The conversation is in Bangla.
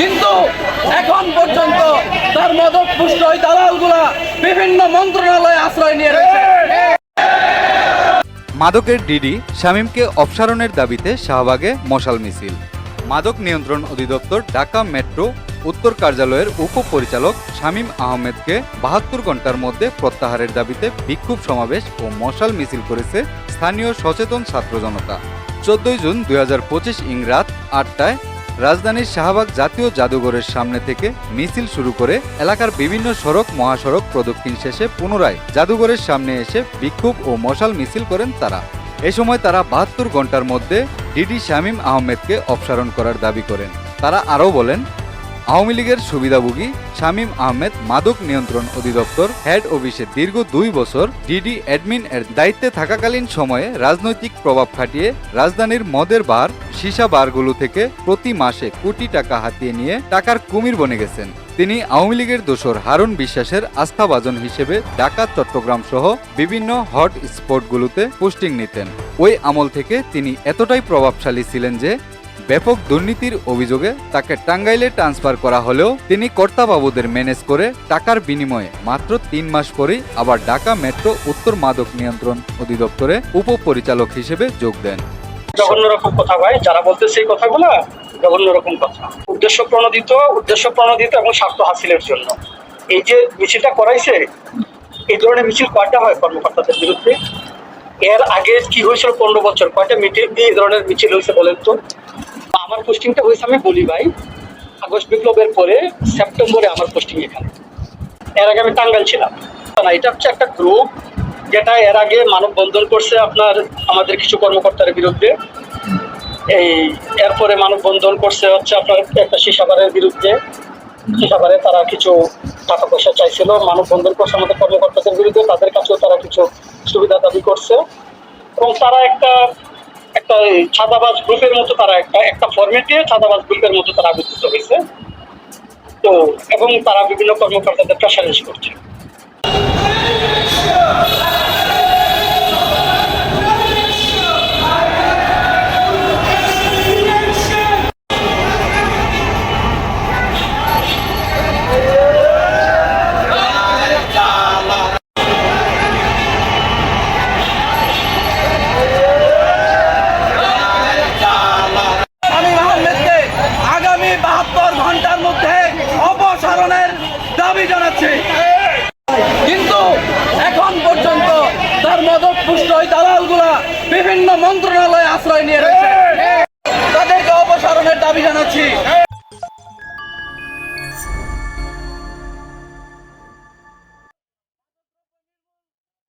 কিন্তু এখন পর্যন্ত তার মদক পুষ্ট ওই দালালগুলা বিভিন্ন মন্ত্রণালয়ে আশ্রয় নিয়ে রয়েছে। মাদকের ডিডি শামীমকে অপসারণের দাবিতে শাহবাগে মশাল মিছিল। মাদক নিয়ন্ত্রণ অধিদপ্তর ঢাকা মেট্রো উত্তর কার্যালয়ের উপপরিচালক শামীম আহমেদকে বাহাত্তর ঘণ্টার মধ্যে প্রত্যাহারের দাবিতে বিক্ষোভ সমাবেশ ও মশাল মিছিল করেছে স্থানীয় সচেতন ছাত্র জনতা। চোদ্দই জুন দুই ইং রাত আটটায় রাজধানীর শাহবাগ জাতীয় জাদুঘরের সামনে থেকে মিছিল শুরু করে এলাকার বিভিন্ন সড়ক, মহাসড়ক প্রদক্ষিণ শেষে পুনরায় জাদুঘরের সামনে এসে বিক্ষোভ ও মশাল মিছিল করেন তারা। এ সময় তারা বাহাত্তর ঘণ্টার মধ্যে ডিডি শামীম আহমেদকে অপসারণ করার দাবি করেন। তারা আরও বলেন আওয়ামী লীগের সুবিধাভোগী শামীম আহমেদ মাদক নিয়ন্ত্রণ অধিদপ্তর হেড অফিসে দীর্ঘ দুই বছর ডিডি অ্যাডমিন এর দায়িত্বে থাকাকালীন সময়ে রাজনৈতিক প্রভাব খাটিয়ে রাজধানীর মদের বার, সীসা বারগুলো থেকে প্রতি মাসে কোটি টাকা হাতিয়ে নিয়ে টাকার কুমির বনে গেছেন। তিনি আওয়ামী লীগের দোসর হারুন বিশ্বাসের আস্থাভাজন হিসেবে ঢাকা, চট্টগ্রাম সহ বিভিন্ন হট স্পটগুলোতে পোস্টিং নিতেন। ওই আমল থেকে তিনি এতটাই প্রভাবশালী ছিলেন যে ব্যাপক দুর্নীতির অভিযোগে তাকে টাঙ্গাইলে ট্রান্সফার করা হলেও তিনি কর্তাবাবুদের ম্যানেজ করে টাকার বিনিময়ে মাত্র তিন মাস পরেই আবার ঢাকা মেট্রো উত্তর মাদক নিয়ন্ত্রণ অধিদপ্তরে উপপরিচালক হিসেবে যোগ দেন। জঘন্য রকম কথা ভাই, যারা বলতে সেই কথাগুলো জঘন্য রকম কথা। উদ্দেশ্য প্রণোদিত উদ্দেশ্য প্রণোদিত এবং স্বার্থ হাসিলের জন্য। এই যে মিছিলটা করাইছে, এই ধরনের মিছিল কয়টা হয় কর্মকর্তাদের বিরুদ্ধে? এর আগে কি হয়েছিল পনেরো বছর? কয়টা মিটিং এই ধরনের মিছিল হয়েছে বলেন তো? আমার পোস্টিংটা হয়েছে, আমি বলি ভাই, আগস্ট বিপ্লবের পরে সেপ্টেম্বরে আমার পোস্টিং এখানে। এর আগে আমি টাঙ্গাইল ছিলাম। না, এটা হচ্ছে একটা গ্রুপ যেটা এর আগে মানববন্ধন করছে আপনার আমাদের কিছু কর্মকর্তার বিরুদ্ধে। এই, এরপরে মানববন্ধন করছে হচ্ছে আপনার একটা শিশাবারের বিরুদ্ধে। সিসাবারে তারা কিছু টাকা পয়সা চাইছিল, মানববন্ধন করছে আমাদের কর্মকর্তাদের বিরুদ্ধে, তাদের কাছেও তারা কিছু সুবিধা দাবি করছে। এবং তারা একটা একটা ছাদাবাজ গ্রুপের মতো তারা একটা একটা ফর্মেটে ছাদাবাজ গ্রুপের মতো তারা আবির্ভূত হয়েছে। তো, এবং তারা বিভিন্ন কর্মকর্তাদের প্রেসারেন্স করছে। দাবি জানাচ্ছি। কিন্তু এখন পর্যন্ত তার মদক পুষ্ট ওই দালালগুলা বিভিন্ন মন্ত্রণালয়ে আশ্রয় নিয়ে